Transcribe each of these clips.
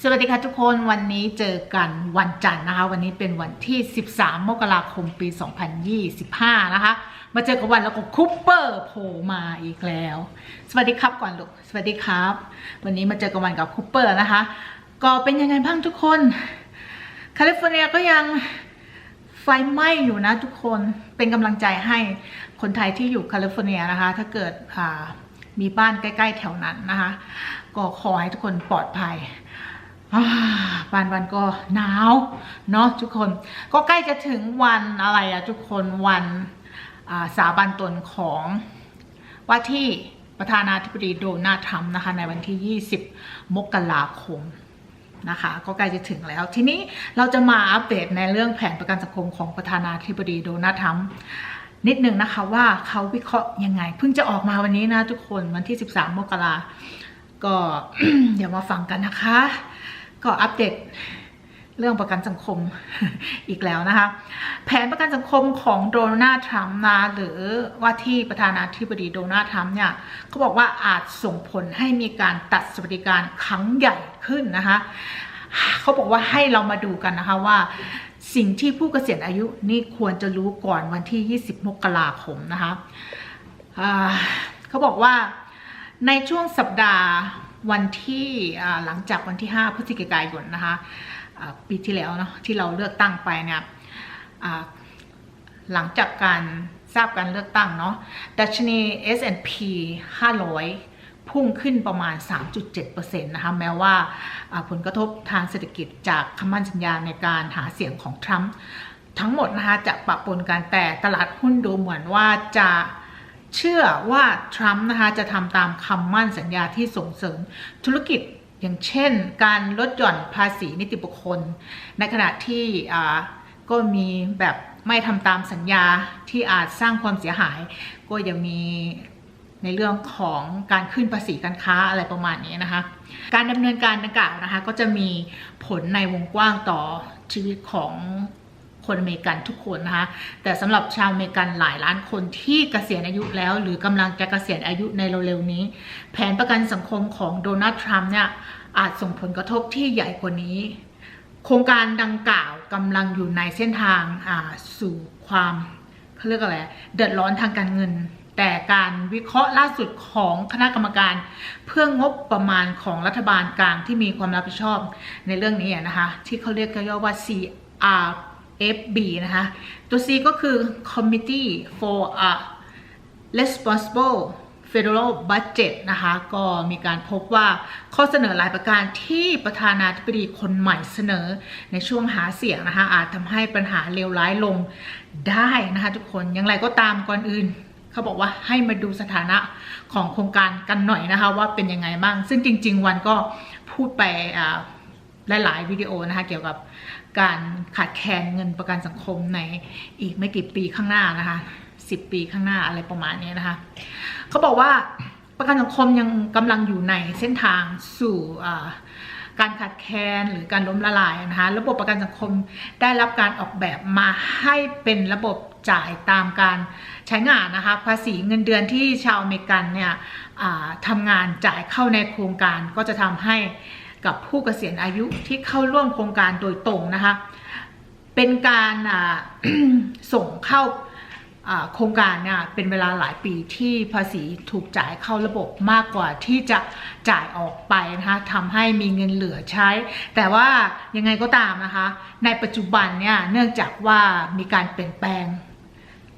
สวัสดีค่ะทุกคนวันนี้เจอกันวันจันทร์นะคะ วันนี้เป็นวันที่ 13 มกราคมปี 2025 นะคะ มาเจอกับวันแล้วก็คูปเปอร์โผล่มาอีกแล้ว สวัสดีครับก่อนลูกสวัสดีครับ วันนี้มาเจอกับวันกับคูปเปอร์นะคะ ก็เป็นยังไงบ้างทุกคนแคลิฟอร์เนียก็ยังไฟไหม้อยู่นะทุกคนเป็นกำลังใจให้คนไทยที่อยู่แคลิฟอร์เนียนะคะ ถ้าเกิดมีบ้านใกล้ ๆ แถวนั้นนะคะ ก็ขอให้ทุกคนปลอดภัย บานวันก็หนาวเนาะทุกคนก็ใกล้จะถึงวันอะไรอะทุกคนวันสาบันตนของว่าที่ประธานาธิบดีโดนัลด์ทรัมป์นะคะในวันที่ 20 มกราคมนะคะ ก็ใกล้จะถึงแล้ว ทีนี้เราจะมาอัปเดตในเรื่องแผนประกันสังคมของประธานาธิบดีโดนัลด์ทรัมป์นิดหนึ่งนะคะว่าเขาวิเคราะห์ยังไง เพิ่งจะออกมาวันนี้นะทุกคนวันที่ 13 มกราก็เดี๋ยวมาฟังกันนะคะ ก็อัปเดตเรื่องประกันสังคมอีกแล้วนะคะ แผนประกันสังคมของโดนัลด์ทรัมป์นะหรือว่าที่ประธานาธิบดีโดนัลด์ทรัมป์เนี่ยเขาบอกว่าอาจส่งผลให้มีการตัดสวัสดิการครั้งใหญ่ขึ้นนะคะเขาบอกว่าให้เรามาดูกันนะคะว่าสิ่งที่ผู้เกษียณอายุนี่ควรจะรู้ก่อนวันที่ 20 มกราคมนะคะเขาบอกว่าในช่วงสัปดาห์ วันที่หลังจากวันที่ 5 พฤศจิกายนนะคะปีที่แล้วเนาะที่เราเลือกตั้งไปเนี่ยหลังจากการทราบการเลือกตั้งเนาะดัชนี S&P 500 พุ่งขึ้นประมาณ 3.7%นะคะแม้ว่าอ่าผลกระทบทางเศรษฐกิจจากคำมั่นสัญญาในการหาเสียงของทรัมป์ทั้งหมดนะคะจะปะปนกันแต่ตลาดหุ้นดูเหมือนว่าจะ เชื่อว่าทรัมป์นะคะจะทำตามคำมั่นสัญญาที่ส่งเสริมธุรกิจอย่างเช่น การลดหย่อนภาษีนิติบุคคล ในขณะที่ก็มีแบบไม่ทำตามสัญญาที่อาจสร้างความเสียหาย ก็ยังมีในเรื่องของการขึ้นภาษีการค้าอะไรประมาณนี้นะคะ การดำเนินการดังกล่าวนะคะก็จะมีผลในวงกว้างต่อชีวิตของ คนอเมริกันทุกคนนะคะ แต่สำหรับชาวอเมริกันหลายล้านคนที่เกษียณอายุแล้ว หรือกำลังจะเกษียณอายุในเร็วๆนี้ แผนประกันสังคมของโดนัลด์ทรัมป์เนี่ยอาจส่งผลกระทบที่ใหญ่กว่านี้ โครงการดังกล่าวกำลังอยู่ในเส้นทางสู่ความเขาเรียกอะไรเดือดร้อนทางการเงิน แต่การวิเคราะห์ล่าสุดของคณะกรรมการ เพื่องบประมาณของรัฐบาลกลางที่มีความรับผิดชอบในเรื่องนี้นะคะ ที่เขาเรียกย่อว่า CR FB นะคะ ตัว C ก็คือ Committee for a Responsible Federal Budget นะคะ ก็มีการพบว่าข้อเสนอหลายประการที่ประธานาธิบดีคนใหม่เสนอในช่วงหาเสียงนะคะ อาจทำให้ปัญหาเลวร้ายลงได้นะคะทุกคน อย่างไรก็ตามก่อนอื่นเขาบอกว่าให้มาดูสถานะของโครงการกันหน่อยนะคะ ว่าเป็นยังไงบ้าง ซึ่งจริง ๆ วันก็พูดไปหลาย ๆ วิดีโอนะคะ เกี่ยวกับ การขาดแคลนเงินประกันสังคมในอีกไม่กี่ปีข้างหน้านะคะ10ปีข้างหน้าอะไรประมาณนี้นะคะเขาบอกว่าประกันสังคมยังกำลังอยู่ในเส้นทางสู่การขาดแคลนหรือการล้มละลายนะคะระบบประกันสังคมได้รับการออกแบบมาให้เป็นระบบจ่ายตามการใช้งานนะคะภาษีเงินเดือนที่ชาวอเมริกันเนี่ยทำงานจ่ายเข้าในโครงการก็จะทำให้ กับผู้เกษียณอายุที่เข้าร่วมโครงการโดยตรงนะคะ เป็นการส่งเข้าโครงการเนี่ยเป็นเวลาหลายปีที่ภาษีถูกจ่ายเข้าระบบมากกว่าที่จะจ่ายออกไปนะคะทำให้มีเงินเหลือใช้ แต่ว่ายังไงก็ตามนะคะ ในปัจจุบันเนี่ยเนื่องจากว่ามีการเปลี่ยนแปลง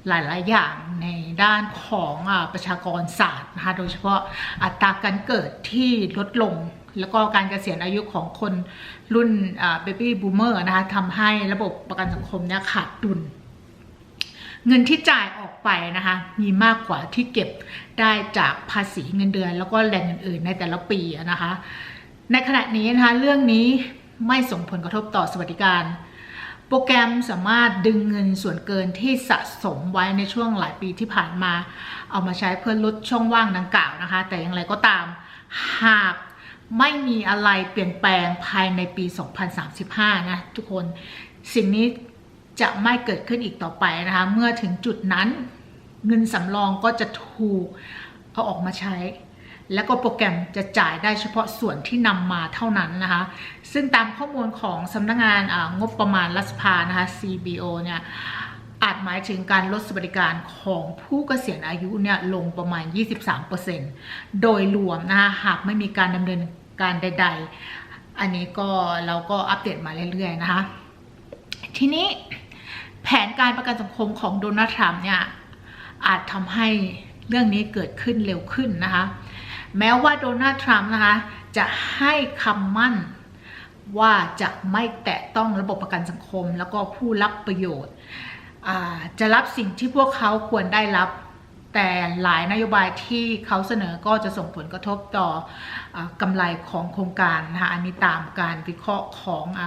หลาย ๆ อย่างในด้านของอประชากรศาสตร์นะคะโดยเฉพาะอัตราการเกิดที่ลดลง แล้วก็การเกษียณอายุของคนรุ่นเบบี้บูมเมอร์นะคะทำให้ระบบประกันสังคมเนี่ยขาดดุล เงินที่จ่ายออกไปนะคะมีมากกว่าที่เก็บได้จากภาษีเงินเดือน แล้วก็แหล่งอื่นๆในแต่ละปีนะคะ ในขณะนี้นะคะเรื่องนี้ไม่ส่งผลกระทบต่อสวัสดิการโปรแกรมสามารถดึงเงินส่วนเกินที่สะสมไว้ในช่วงหลายปีที่ผ่านมา เอามาใช้เพื่อลดช่องว่างดังกล่าวนะคะ แต่อย่างไรก็ตาม หาก ไม่มีอะไรเปลี่ยนแปลงภายในปี 2035 นะทุกคนสิ่งนี้จะไม่เกิดขึ้นอีกต่อไปนะคะ เมื่อถึงจุดนั้นเงินสำรองก็จะถูกเอาออกมาใช้ แล้วก็โปรแกรมจะจ่ายได้เฉพาะส่วนที่นำมาเท่านั้นนะคะ ซึ่งตามข้อมูลของสำนักงงานงบประมาณรัฐสภานะคะ CBO เนี่ย อาจหมายถึงการลดสวัสดิการของผู้เกษียณอายุเนี่ยลงประมาณ 23%โดยรวมนะคะหากไม่มีการดำเนินการใด ๆ อันนี้ก็เราก็อัปเดตมาเรื่อยๆนะคะ ทีนี้แผนการประกันสังคมของโดนัลด์ทรัมป์เนี่ยอาจทำให้เรื่องนี้เกิดขึ้นเร็วขึ้นนะคะ แม้ว่าโดนัลด์ทรัมป์นะคะจะให้คำมั่นว่าจะไม่แตะต้องระบบประกันสังคม แล้วก็ผู้รับประโยชน์ จะรับสิ่งที่พวกเขาควรได้รับ แต่หลายนโยบายที่เขาเสนอก็จะส่งผลกระทบต่ออกำไรของโครงการนะคะอันนี้ตามการวิเคราะห์ของอ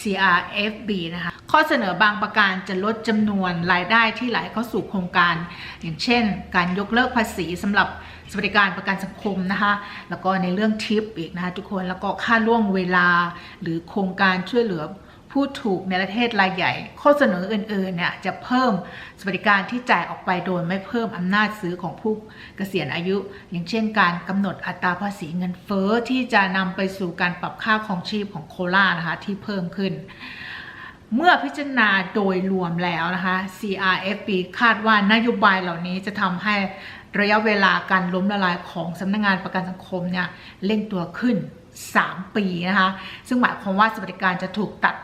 CRFB นะคะข้อเสนอบางประการจะลดจำนวนรายได้ที่ไหลเข้าสู่โครงการ อย่างเช่น การยกเลิกภาษีสำหรับสวัสดิการประกันสังคมนะคะแล้วก็ในเรื่องทิปอีกนะคะทุกคนแล้วก็ค่าล่วงเวลาหรือโครงการช่วยเหลือ ผู้ถูกในประเทศรายใหญ่ ข้อเสนออื่นๆเนี่ยจะเพิ่มสวัสดิการที่จ่ายออกไปโดยไม่เพิ่มอำนาจซื้อของผู้เกษียณอายุ อย่างเช่นการกำหนดอัตราภาษีเงินเฟ้อที่จะนำไปสู่การปรับค่าของชีพของโคลานะคะที่เพิ่มขึ้น เมื่อพิจารณาโดยรวมแล้วนะคะ CRFP คาดว่านโยบายเหล่านี้จะทำให้ระยะเวลาการล้มละลายของสำนักงงานประกันสังคมเนี่ยเร่งตัวขึ้น 3 ปีนะคะ ซึ่งหมายความว่าสวัสดิการจะถูกตัด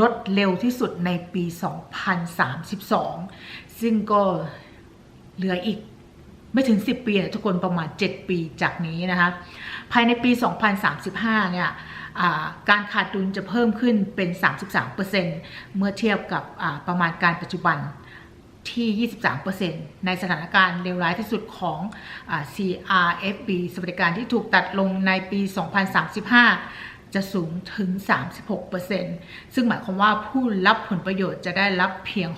ลดเร็วที่สุดในปี 2032 ซึ่งก็เหลืออีกไม่ถึง 10 ปีทุกคนประมาณ 7 ปีจากนี้นะคะภายในปี 2035 เนี่ยการขาดดุลจะเพิ่มขึ้นเป็น 33%เมื่อเทียบกับประมาณการปัจจุบันที่ 23%ในสถานการณ์เลวร้ายที่สุดของอ CRFB สวัสดิการที่ถูกตัดลงในปี 2035 จะสูงถึง 36%ซึ่งหมายความว่าผู้รับผลประโยชน์จะได้รับเพียง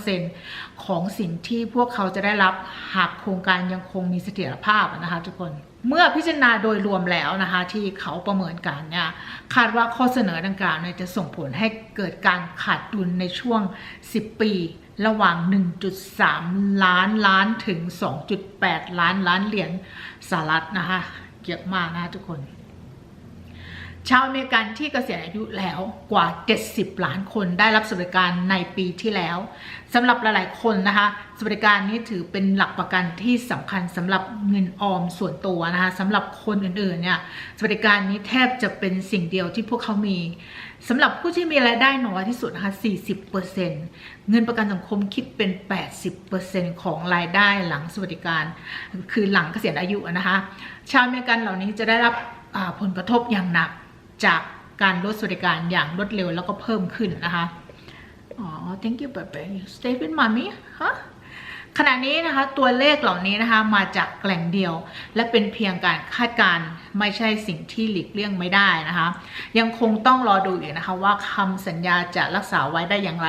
63%ของสิ่งที่พวกเขาจะได้รับหากโครงการยังคงมีเสถียรภาพนะคะทุกคนเมื่อพิจารณาโดยรวมแล้วนะคะที่เขาประเมินการเนี่ยคาดว่าข้อเสนอดังกล่าวเนี่ยจะส่งผลให้เกิดการขาดดุลในช่วง 10 ปี ระหว่าง 1.3 ล้านล้านถึง 2.8 ล้านล้านเหรียญสหรัฐนะคะเยอะมากนะคะทุกคน ชาวอเมริกันที่เกษียณอายุแล้วกว่า 70 ล้านคนได้รับสวัสดิการในปีที่แล้วสำหรับหลายๆคนนะคะสวัสดิการนี้ถือเป็นหลักประกันที่สำคัญสำหรับเงินออมส่วนตัวนะคะสำหรับคนอื่นๆเนี่ยสวัสดิการนี้แทบจะเป็นสิ่งเดียวที่พวกเขามีสำหรับผู้ที่มีรายได้น้อยที่สุดนะคะ40%เงินประกันสังคมคิดเป็น 80%ของรายได้หลังสวัสดิการ คือหลังเกษียณอายุนะคะชาวอเมริกันเหล่านี้จะได้รับผลกระทบอย่างหนัก จากการลดสวัสดิการอย่างรวดเร็วแล้วก็เพิ่มขึ้นนะคะ อ๋อ thank you baby stay with mommy ฮะ ขณะนี้นะคะตัวเลขเหล่านี้นะคะมาจากแหล่งเดียว และเป็นเพียงการคาดการณ์ไม่ใช่สิ่งที่หลีกเลี่ยงไม่ได้นะคะ ยังคงต้องรอดูอีกนะคะว่าคำสัญญาจะรักษาไว้ได้อย่างไร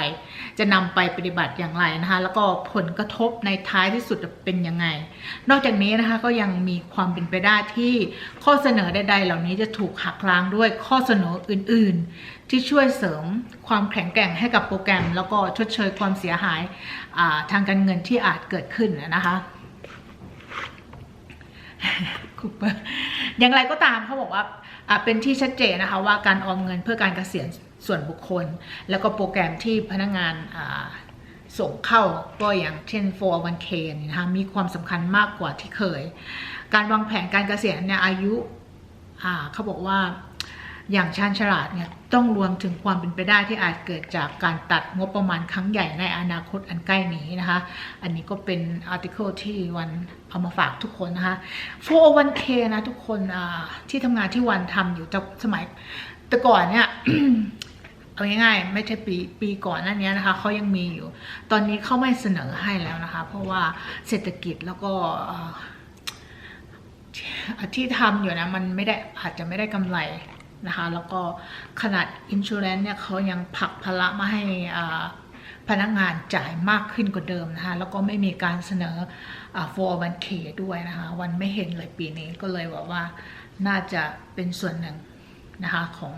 จะนำไปปฏิบัติอย่างไรนะคะแล้วก็ผลกระทบในท้ายที่สุดเป็นยังไง นอกจากนี้นะคะก็ยังมีความเป็นไปได้ที่ข้อเสนอใดๆ เหล่านี้จะถูกหักล้างด้วยข้อเสนออื่น ๆ ที่ช่วยเสริมความแข็งแกร่งให้กับโปรแกรม แล้วก็ชดเชยความเสียหายาทางการเงินที่อาจเกิดขึ้นนะคะคูเปอร์อย่างไรก็ตามเขาบอกว่าเป็นที่ชัดเจนนะคะว่าการออมเงินเพื่อการเกษียณส่วนบุคคล แล้วก็โปรแกรมที่พนักงานาส่งเข้าก็อย่างเช่น 401k นี่นะคะมีความสำคัญมากกว่าที่เคย การวางแผนการเกษียณเนี่ยอายุาเขาบอกว่า อย่างชาญฉลาดเนี่ยต้องรวมถึงความเป็นไปได้ที่อาจเกิดจากการตัดงบประมาณครั้งใหญ่ในอนาคตอันใกล้นี้นะคะ อันนี้ก็เป็นอาร์ติเคิลที่วันเอามาฝากทุกคนนะคะ 401k นะทุกคนที่ทำงานที่วันทำอยู่แต่สมัยแต่ก่อนเนี่ยเอาง่ายๆไม่ใช่ปีปีก่อนหน้านี้นะคะเขายังมีอยู่ ตอนนี้เขาไม่เสนอให้แล้วนะคะ เพราะว่าเศรษฐกิจแล้วก็ที่ทำอยู่นะมันไม่ได้อาจจะไม่ได้กำไร นะคะ แล้วก็ขนาดอินชู r รนเนี่ยเขายังผลักภาระมาให้พนักงานจ่ายมากขึ้นกว่าเดิมนะคะ แล้วก็ไม่มีการเสนอ 401k ด้วยนะคะ วันไม่เห็นเลยปีนี้ก็เลยบอกว่าน่าจะเป็นส่วนหนึ่งนะคะของ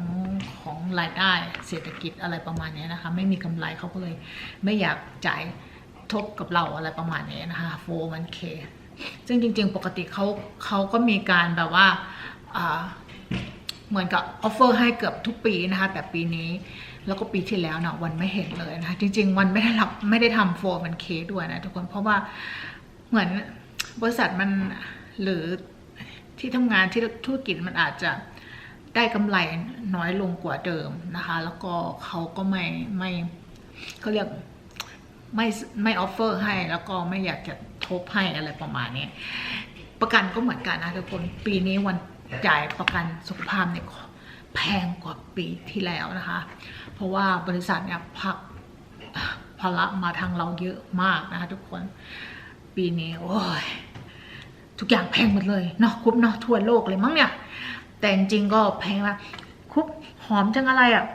ของรายได้เศรษฐกิจอะไรประมาณนี้นะคะ ไม่มีกำไรเขาก็เลยไม่อยากจ่ายทบกับเราอะไรประมาณนี้นะคะ 401k ซึ่งจริงๆ ปกติเขาเขาก็มีการแบบว่า เหมือนกับออฟเฟอร์ให้เกือบทุกปีนะคะ แต่ปีนี้แล้วก็ปีที่แล้วเนาะวันไม่เห็นเลยนะคะ จริง ๆ วันไม่ได้รับไม่ได้ทำโฟร์มันเคด้วยนะทุกคนเพราะว่าเหมือนบริษัทมันหรือที่ทำงานที่ธุรกิจมันอาจจะได้กำไรน้อยลงกว่าเดิมนะคะ แล้วก็เขาก็ไม่ไม่เขาเรียกไม่ไม่ออฟเฟอร์ให้แล้วก็ไม่อยากจะทบให้อะไรประมาณนี้ประกันก็เหมือนกันนะทุกคนปีนี้วัน จ่ายประกันสุขภาพเนี่ยแพงกว่าปีที่แล้วนะคะ เพราะว่าบริษัทเนี่ยพักภาระมาทางเราเยอะมากนะคะทุกคนปีนี้โอ้ยทุกอย่างแพงหมดเลยเนาะคุบเนาะทั่วโลกเลยมั้งเนี่ย แต่จริงก็แพงมากคุบหอมจังอะไรอะ่ะ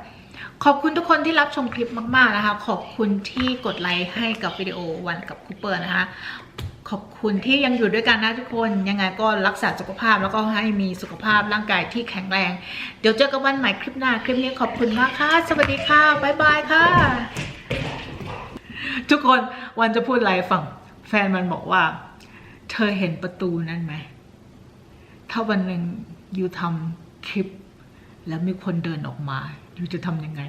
ขอบคุณทุกคนที่รับชมคลิปมาก ๆ นะคะ ขอบคุณที่กดไลค์ให้กับวิดีโอวันกับคูเปอร์นะคะ ขอบคุณที่ยังอยู่ด้วยกันนะทุกคนยังไงก็รักษาสุขภาพแล้วก็ให้มีสุขภาพร่างกายที่แข็งแรง เดี๋ยวเจอกันวันใหม่คลิปหน้าคลิปนี้ขอบคุณมากค่ะ สวัสดีค่ะบ๊ายบายค่ะ ทุกคนวันจะพูดอะไรฝั่งแฟนมันบอกว่า เธอเห็นประตูนั้นไหมถ้าวันหนึ่งยูทำคลิป แล้วมีคนเดินออกมายูจะทำยังไง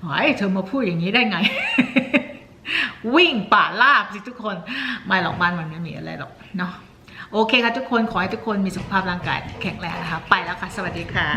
ไอ้เธอมาพูดอย่างนี้ได้ไง วิ่งป่าลาบสิทุกคนไม่หรอกบ้านมันไม่มีอะไรหรอกเนาะโอเคค่ะทุกคนขอให้ทุกคนมีสุขภาพร่างกายแข็งแรงนะคะ ไปแล้วค่ะ สวัสดีค่ะ